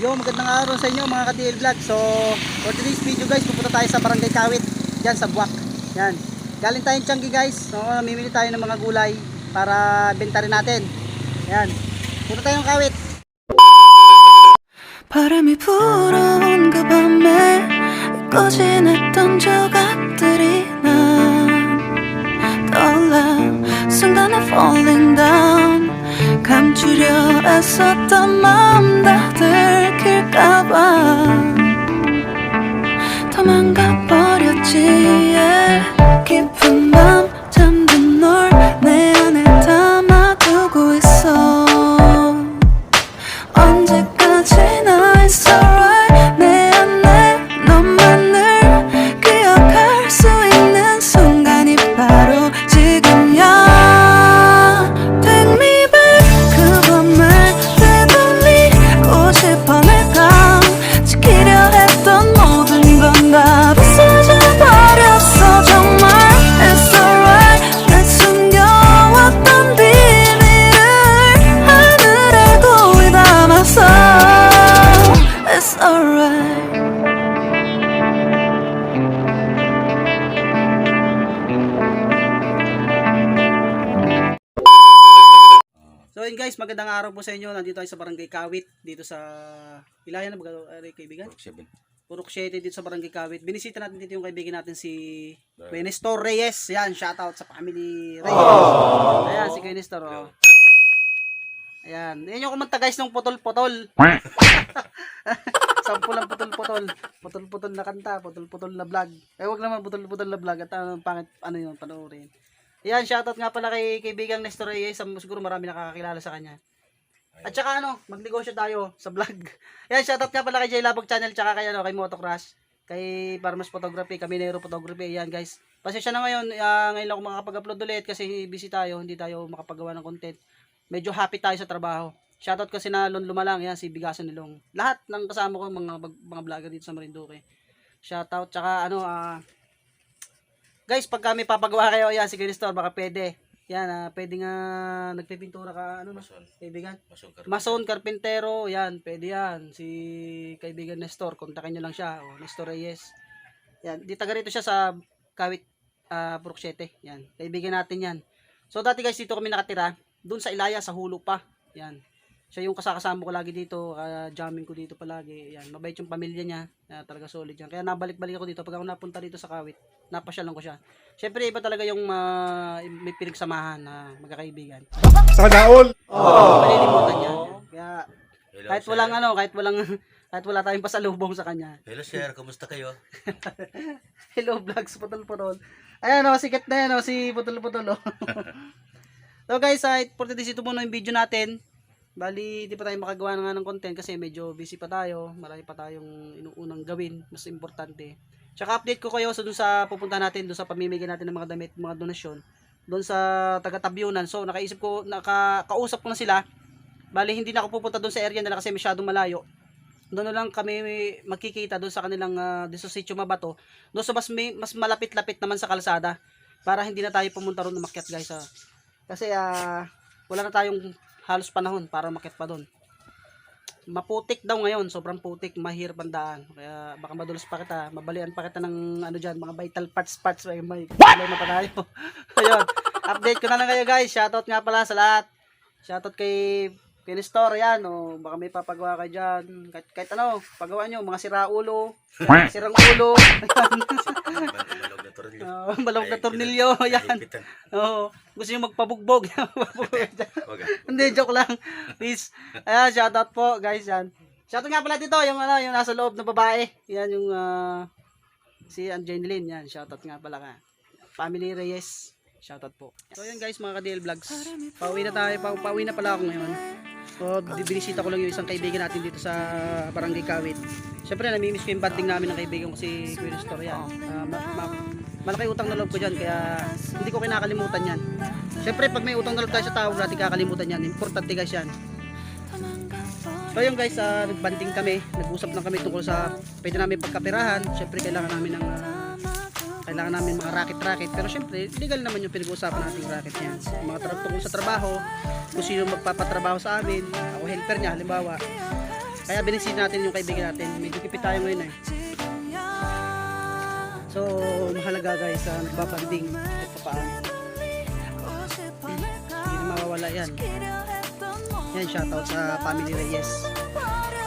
Yo, magandang araw sa inyo mga ka-DL Vlog. So, for today's video guys, pupunta tayo sa Barangay Kawit, diyan sa Buwak. Yan. Galing tayong Changi guys. So, mamimili tayo ng mga gulay para benta rin natin. Yan. Punta tayo ng Kawit. 바람이 불어온 그 밤에 꺼진했던 조각들이 난 떠올라 순간에 falling down 감추려 애썼던 마음 다 들킬까봐 도망가 버렸지 yeah. So, yun guys, magandang araw po sa inyo. Nandito tayo sa Barangay Kawit, dito sa Ilayan na ba uh, kaibigan? Purok 7 dito sa Barangay Kawit. Binisita natin dito yung kaibigan natin si Kuya Nestor Reyes. Yan, shoutout sa family Reyes. Ayan, si Kuya Nestor. Oh. Ayan. Yan yung kumanta guys ng putol-putol. Sample ng putol-putol. Putol-putol na kanta, putol-putol na vlog. Eh, wag naman putol-putol na vlog. At ang pangit, ano yun, panoorin. Ayan, shoutout nga pala kay kaibigang Nestor Reyes. Siguro marami nakakakilala sa kanya. At saka ano, magnegosyo tayo sa vlog. Ayan, shoutout nga pala kay J Labog Channel tsaka kay, ano, kay Motocross. Kay Farmers Photography, kami Nero Photography. Ayan guys. Pasensya na ngayon, ah, ngayon lang ako makakapag-upload ulit kasi busy tayo, hindi tayo makapagawa ng content. Medyo happy tayo sa trabaho. Shoutout kasi na Lon Lumalang, yan, si Bigasan Nilong. Lahat ng kasama ko, mga, mga vlogger dito sa Marinduque. Shoutout, tsaka ano, ah, guys, pag kami papagawa kayo, yan, si Kiristor, baka pwede. Yan, ah, pwede nga nagpipintura ka, ano, no? Mason. kaibigan. Mason Carpenter. Mason Carpintero, yan, pwede yan. Si kaibigan Nestor, kontakin nyo lang siya. O, Nestor Reyes. Yan, di taga rito siya sa Kawit, uh, Purok 7. Yan, kaibigan natin yan. So, dati guys, dito kami nakatira. Doon sa Ilaya, sa Hulo pa. Yan. Siya yung kasakasama ko lagi dito, uh, jamming ko dito palagi. Yan, mabait yung pamilya niya. Yan, talaga solid yan. Kaya nabalik-balik ako dito. Pag ako napunta dito sa Kawit, napasyalan ko siya. Siyempre, iba talaga yung ah, may pinagsamahan na magkakaibigan. Sana all! Malilimutan niya. Kaya, Hello, kahit sir. walang ano, kahit walang kahit wala tayong pasalubong sa kanya. Hello sir, kumusta kayo? Hello vlogs putol putol. Ayan oh, sikat na yan oh, si putol putol oh. so guys, uh, for today's ito muna yung video natin. Bali, di pa tayo makagawa ng, ng content kasi medyo busy pa tayo. Marami pa tayong inuunang gawin, mas importante. Tsaka update ko kayo sa dun sa pupunta natin, dun sa pamimigay natin ng mga damit, mga donasyon. Doon sa taga-tabyunan. So, nakaisip ko, nakakausap ko na sila. Bali, hindi na ako pupunta doon sa area nila kasi masyadong malayo. Doon na lang kami magkikita doon sa kanilang uh, Sitio Mabato. Doon sa mas may, mas malapit-lapit naman sa kalsada para hindi na tayo pumunta roon umakyat guys ha. Kasi ah, wala na tayong halos panahon para umakyat pa doon. Maputik daw ngayon, sobrang putik, mahirap ang daan. Kaya baka madulas pa kita, mabalian pa kita ng ano diyan, mga vital parts parts may may problema pa tayo. Ayun, update ko na lang kayo guys. Shoutout nga pala sa lahat. Shoutout kay Kinistor, yan, o, baka may papagawa kayo dyan. Kahit, kahit ano, pagawa nyo, mga siraulo, sirang ulo, Balog na tornilyo. uh, balog na tornilyo, yan. Higpitan. Oo, gusto nyo magpabugbog, ah. Hindi, joke lang. Please. Ayan, shoutout po, guys, yan. Shoutout nga pala dito, yung ano, yung nasa loob na babae. Yan yung, ah, si Angeline, yan. Shoutout nga pala ka. Family Reyes. Shoutout po. So, yun guys, mga ka-DL Vlogs. Pauwi na tayo, pa pauwi na pala ako ngayon. So, binisita ko lang yung isang kaibigan natin dito sa Barangay Kawit. Siyempre, namimiss ko yung banding namin ng kaibigan ko si Queen Storia. Ah, ma- ma- malaki utang na loob ko dyan, kaya hindi ko kinakalimutan yan. Siyempre, pag may utang na loob tayo sa tao, natin kakalimutan yan. Importante guys yan. So yun guys, uh, nagbanding kami, nag-usap lang kami tungkol sa pwede namin pagkapirahan. Siyempre kailangan namin ng ah, kailangan namin mga racket-racket. Pero siyempre, legal naman yung pinag-uusapan nating racket yan. Mga tra- tungkol sa trabaho, kung sino magpapatrabaho sa amin, ako helper niya, halimbawa. Kaya binisita natin yung kaibigan natin. Medyo kipit tayo ngayon eh. So, mahalaga guys, uh, nagbabanding at papaano. Hindi na mawawala yan. Yan, shoutout sa family Reyes.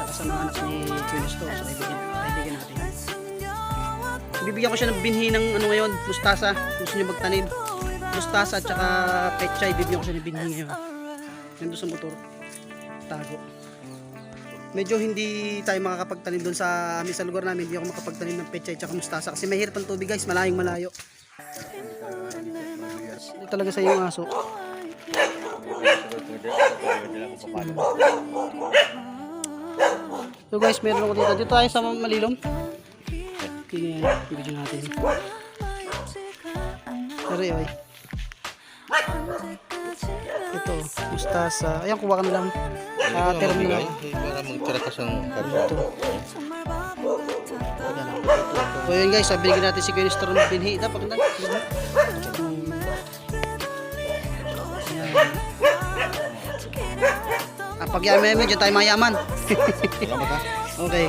Sa mga anak ni Quilisto, sa kaibigan, kaibigan natin. Bibigyan ko siya ng binhi ng ano ngayon, mustasa. Gusto niya magtanim. Mustasa at saka pechay, bibigyan ko siya ng binhi ngayon. Nandun sa motor. Tago. Medyo hindi tayo makakapagtanim doon sa amin sa lugar namin. Hindi ako makapagtanim ng pechay at saka mustasa kasi mahirap ang tubig guys, malayong malayo. Hindi talaga sa yung aso. So guys, meron ako dito. Dito tayo sa malilom. Tingnan yan. Video natin. Pero oy. Ito, mustasa. Ayan, kuha ka na lang. Ah, term na lang. Para magtira ka sa Ito. So yun guys, sabi natin si Kuya Nestor ng binhi. Dapat na. Ah, pag yaman yaman, dyan tayo mayaman. Okay.